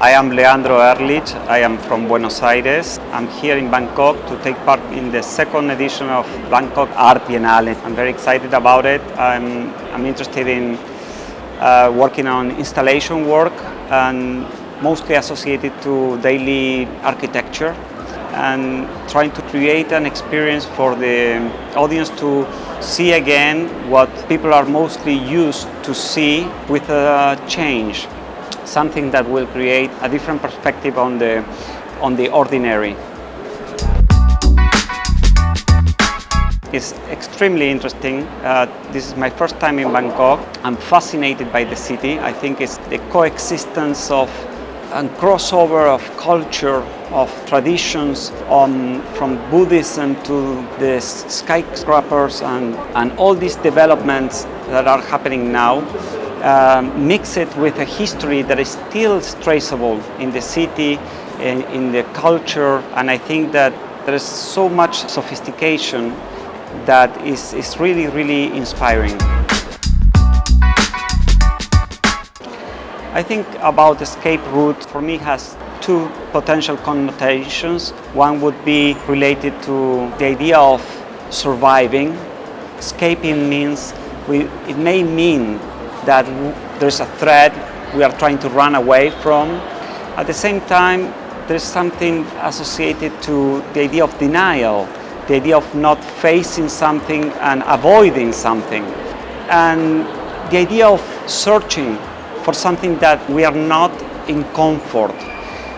I am Leandro Erlich. I am from Buenos Aires. I'm here in Bangkok to take part in the second edition of Bangkok Art Biennale. I'm very excited about it. I'm, I'm interested in uh, working on installation work and mostly associated to daily architecture and trying to create an experience for the audience to see again what people are mostly used to see with a change something that will create a different perspective on the on the ordinary It's extremely interesting. Uh, this is my first time in Bangkok. I'm fascinated by the city. I think it's the coexistence of and crossover of culture, of traditions, on, from Buddhism to the skyscrapers and, and all these developments that are happening now. Um, mix it with a history that is still traceable in the city, in, in the culture, and I think that there is so much sophistication that is, is really, really inspiring. I think about escape route for me has two potential connotations. One would be related to the idea of surviving. Escaping means we, it may mean that there's a threat we are trying to run away from. At the same time, there's something associated to the idea of denial, the idea of not facing something and avoiding something, and the idea of searching for something that we are not in comfort.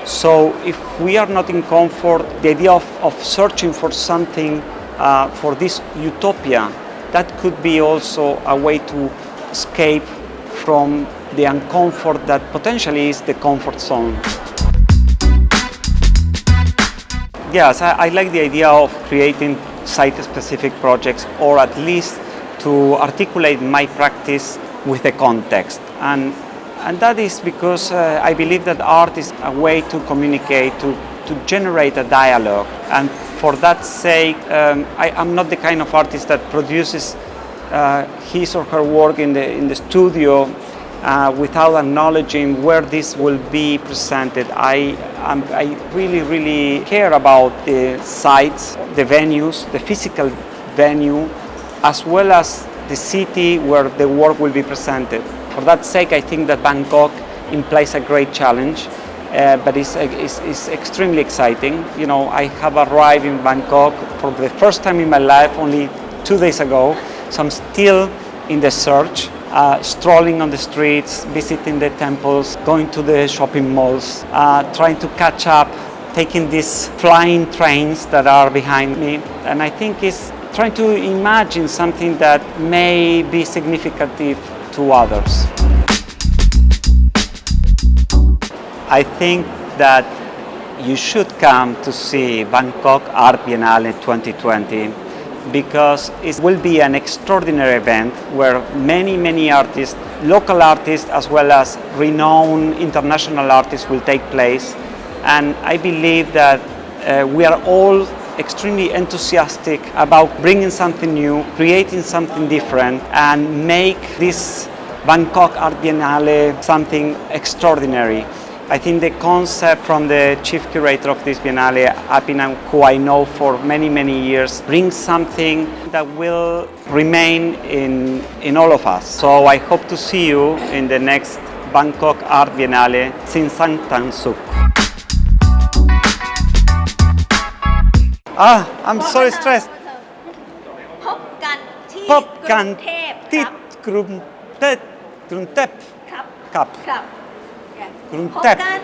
So, if we are not in comfort, the idea of, of searching for something, uh, for this utopia, that could be also a way to escape from the uncomfort that potentially is the comfort zone. Yes, I, I like the idea of creating site-specific projects or at least to articulate my practice with the context. And, and that is because uh, I believe that art is a way to communicate, to, to generate a dialogue. And for that sake, um, I, am not the kind of artist that produces uh, his or her work in the, in the studio uh, without acknowledging where this will be presented. I, I'm, I really, really care about the sites, the venues, the physical venue, as well as the city where the work will be presented. For that sake, I think that Bangkok implies a great challenge. Uh, but it's, it's, it's, extremely exciting. You know, I have arrived in Bangkok for the first time in my life only two days ago, so I'm still in the search uh, strolling on the streets, visiting the temples, going to the shopping malls, uh, trying to catch up, taking these flying trains that are behind me. And I think it's trying to imagine something that may be significant to others. I think that you should come to see Bangkok Art Biennale 2020 because it will be an extraordinary event where many, many artists, local artists as well as renowned international artists will take place. And I believe that uh, we are all extremely enthusiastic about bringing something new, creating something different, and make this Bangkok Art Biennale something extraordinary. I think the concept from the chief curator of this Biennale, Apinam, who I know for many, many years, brings something that will remain in, in all of us. So I hope to see you in the next Bangkok Art Biennale, Sinsang Tan Suk. Ah, I'm so stressed. พบกันที่ พบกัน รุงเทพค ที่ รับ กรุงเทพกรุงเทพ ครับ ครับ ครับ กรุง พบ เทพ กัน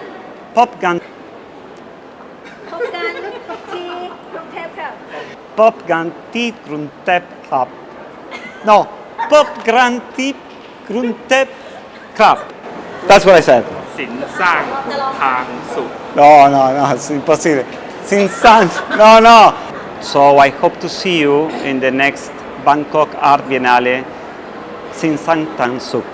พบกัน พบกันที่กรุงเทพครับ พบกันที่กรุงเทพครับ no พบกันที่กรุงเทพครับ that's what I said สินสร้างทางสุข no no no it's impossible Sinsan no no. So I hope to see you in the next Bangkok Art Biennale Sinsan Tan Suk